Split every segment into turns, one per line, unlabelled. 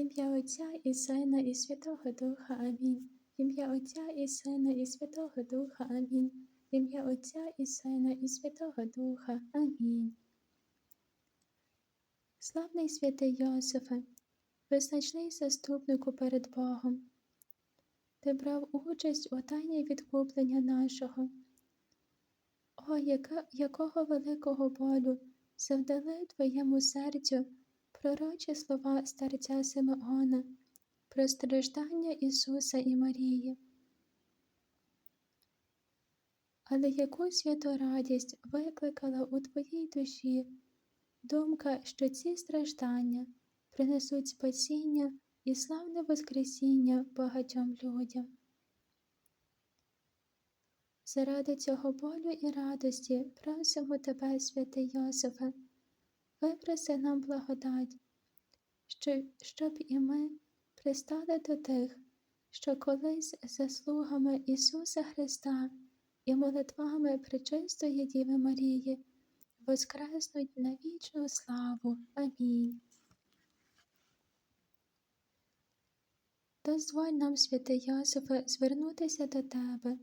ім'я Отця і Сина, і Святого Духа. Амінь. ім'я Отця і Сина, і Святого Духа. Амінь. ім'я Отця і Сина, і Святого Духа. Амінь. Славний святий Йосифе, визначний заступнику перед Богом. Ти брав участь у тайні відкуплення нашого. О, яка, якого великого болю завдали твоєму серцю пророчі слова старця Симеона про страждання Ісуса і Марії. Але яку святу радість викликала у твоїй душі думка, що ці страждання принесуть спасіння і славне Воскресіння багатьом людям. Заради цього болю і радості просимо тебе, святий Йосифе, випроси нам благодать, щоб і ми пристали до тих, що колись заслугами Ісуса Христа і молитвами Пречистої Діви Марії воскреснуть на вічну славу. Амінь. Дозволь нам, святий Йосифе, звернутися до Тебе.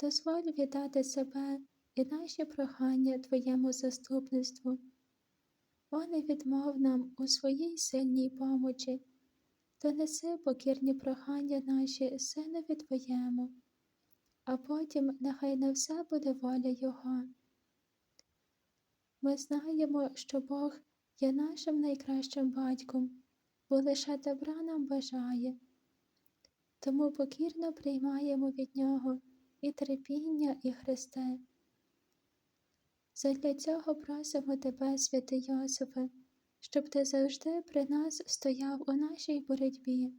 Дозволь віддати себе і наші прохання Твоєму заступництву. О, не відмов нам у своїй сильній помочі, донеси покірні прохання наші синові Твоєму, а потім нехай на все буде воля Його. Ми знаємо, що Бог є нашим найкращим батьком, бо лише добра нам бажає, тому покірно приймаємо від Нього і терпіння, і Христе. Задля цього просимо Тебе, святий Йосифе, щоб Ти завжди при нас стояв у нашій боротьбі.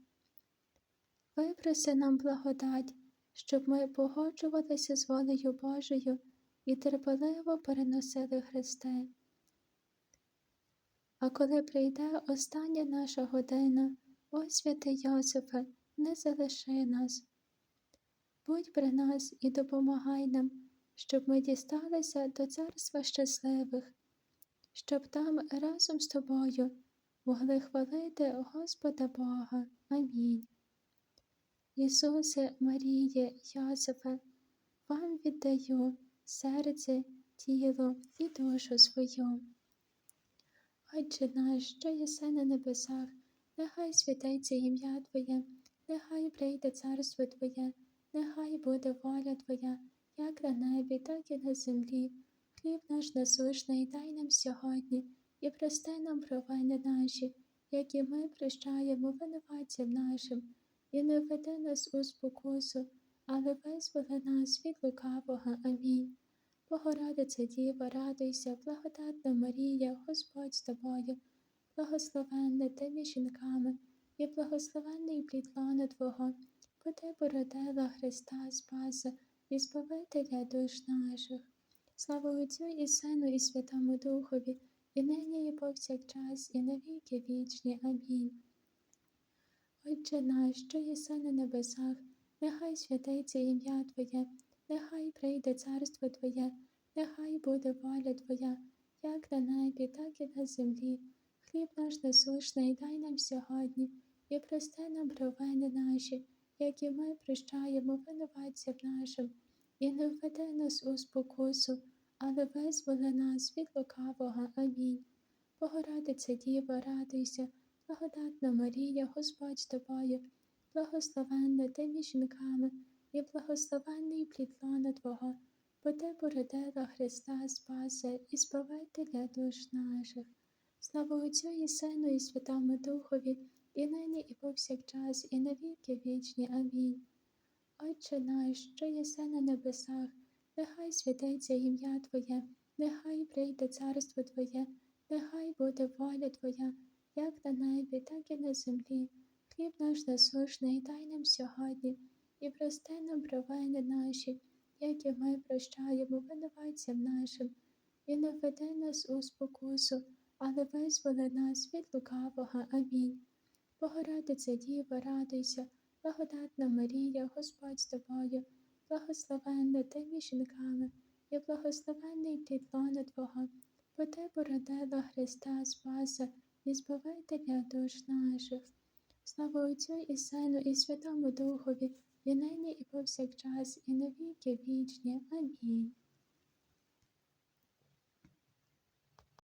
Випроси нам благодать, щоб ми погоджувалися з волею Божою і терпеливо переносили Христе. А коли прийде остання наша година, о святий Йосифе, не залиши нас. Будь при нас і допомагай нам, щоб ми дісталися до царства щасливих, щоб там разом з тобою могли хвалити Господа Бога. Амінь. Ісусе, Маріє, Йосифе, вам віддаю серце, тіло і душу свою. Отче наш, що єси на небесах, нехай святиться ім'я Твоє, нехай прийде царство Твоє, нехай буде воля Твоя, як на небі, так і на землі. Хліб наш насушний дай нам сьогодні і прости нам провини наші, як і ми прощаємо винуватцям нашим, і не веди нас у спокусу, але визволи нас від лукавого. Амінь. Богородице Діва, радуйся, благодатна Марія, Господь з тобою, благословенна ти між жінками, і благословенний плід лона Твого, бо ти породила Христа Спаса і Збавителя душ наших. Слава Отцю і Сину, і Святому Духові, і нині, і повсякчас, і навіки вічні. Амінь. Отче наш, що єси на небесах, нехай святиться ім'я Твоє нехай прийде царство Твоє, нехай буде воля Твоя, як на небі, так і на землі. Хліб наш насушний дай нам сьогодні, і прости нам провини наші, як і ми прощаємо винуватцям нашим, і не введи нас у спокусу, але визволи нас від лукавого. Амінь. Богородице Діва, радуйся, благодатна Марія, Господь з тобою, благословенна ти між жінками і благословенний плід лона Твого, бо Ти породила Христа Спаса і Збавителя душ наших. Слава Отцю і Сину, і Святому Духові, і нині, і повсякчас, і навіки вічні. Амінь. Отче наш, що єси на небесах, нехай святиться ім'я Твоє, нехай прийде царство Твоє, нехай буде воля Твоя, як на небі, так і на землі. Хліб наш насушний дай нам сьогодні і прости нам провини наші, як ми прощаємо винуватцям нашим, і не веди нас у спокусу, але визволи нас від лукавого. Амінь. Богородице Діва, радуйся, благодатна Марія, Господь з тобою, благословенна ти між жінками, і благословенний плід лона Твого, бо ти породила Христа Спаса і Збавителя душ наших. Слава Отцю і Сину, і Святому Духові, і нині, і повсякчас, і на віки вічні. Амінь.